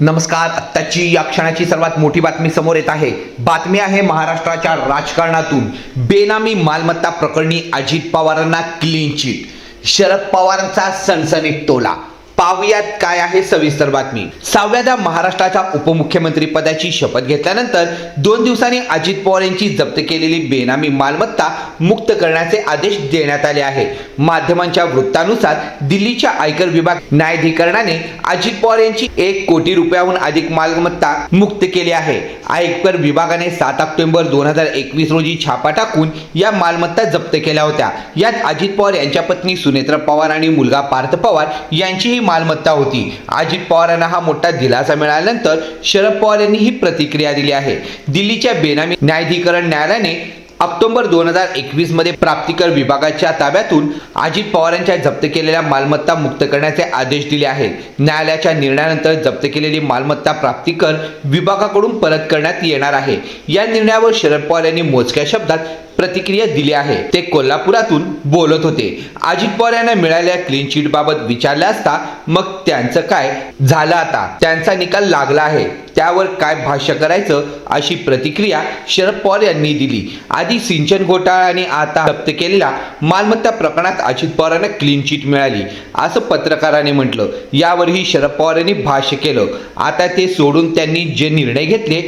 नमस्कार आत्ताची या क्षणाची सर्वात मोठी बातमी समोर येत आहे. बातमी आहे महाराष्ट्राच्या राजकारणातून. बेनामी मालमत्ता प्रकरणी अजित पवारांना क्लीन चिट शरद पवारांचा सणसणीत टोला पाहुयात काय आहे सविस्तर बातमी. सहाव्यादा महाराष्ट्राच्या उपमुख्यमंत्री पदाची शपथ घेतल्यानंतर दोन दिवसांनी अजित पवार यांची जप्त केलेली बेनामी मालमत्ता मुक्त करण्याचे आदेश देण्यात आले आहे. माध्यमांच्या वृत्तानुसार दिल्लीच्या आयकर विभाग न्यायाधिकरणाने अजित पवार यांची एक कोटी रुपयाहून अधिक मालमत्ता मुक्त केली आहे. आयकर विभागाने सात ऑक्टोबर दोन हजार एकवीस रोजी छापा टाकून या मालमत्ता जप्त केल्या होत्या. यात अजित पवार यांच्या पत्नी सुनेत्रा पवार आणि मुलगा पार्थ पवार यांचीही मालमत्ता होती. अजित पवार यांना हा मोठा दिलासा मिळाल्यानंतर शरद पवार यांनी ही प्रतिक्रिया दिली आहे. दिल्लीच्या बेनामी न्यायाधिकरण न्यायालयाने ऑक्टोबर दोन हजार एकवीसमध्ये प्राप्तिकर विभागाच्या ताब्यातून अजित पवार यांच्या जप्त केलेल्या मालमत्ता मुक्त करण्याचे आदेश दिले आहेत. न्यायालयाच्या निर्णयानंतर जप्त केलेली मालमत्ता प्राप्तिकर विभागाकडून परत करण्यात येणार आहे. या निर्णयावर शरद पवार यांनी मोजक्या शब्दात प्रतिक्रिया दिली आहे. ते कोल्हापुरातून बोलत होते. अजित पवार यांना मिळालेल्या क्लीन चिट बाबत विचारले असता मग त्यांचं काय झालं आता? त्यांचा निकाल लागला आहे. त्यावर काय भाष्य करायचं अशी प्रतिक्रिया शरद पवार यांनी दिली. आधी सिंचन घोटाळा आणि आता जप्त केलेल्या मालमत्ता प्रकरणात अजित पवारांना क्लीन चिट मिळाली असं पत्रकाराने म्हटलं. यावरही शरद पवार यांनी भाष्य केलं. आता ते सोडून त्यांनी जे निर्णय घेतले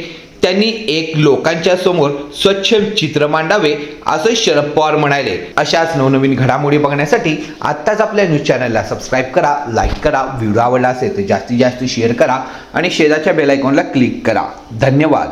त्यांनी एक लोकांच्या समोर स्वच्छ चित्र मांडावे असं शरद पवार म्हणाले. अशाच नवनवीन घडामोडी बघण्यासाठी आत्ताच आपल्या न्यूज चॅनलला सबस्क्राईब करा लाईक करा व्हिडिओ आवडला असेल तर जास्तीत जास्त शेअर करा आणि शेजारच्या बेल आयकॉनला क्लिक करा. धन्यवाद.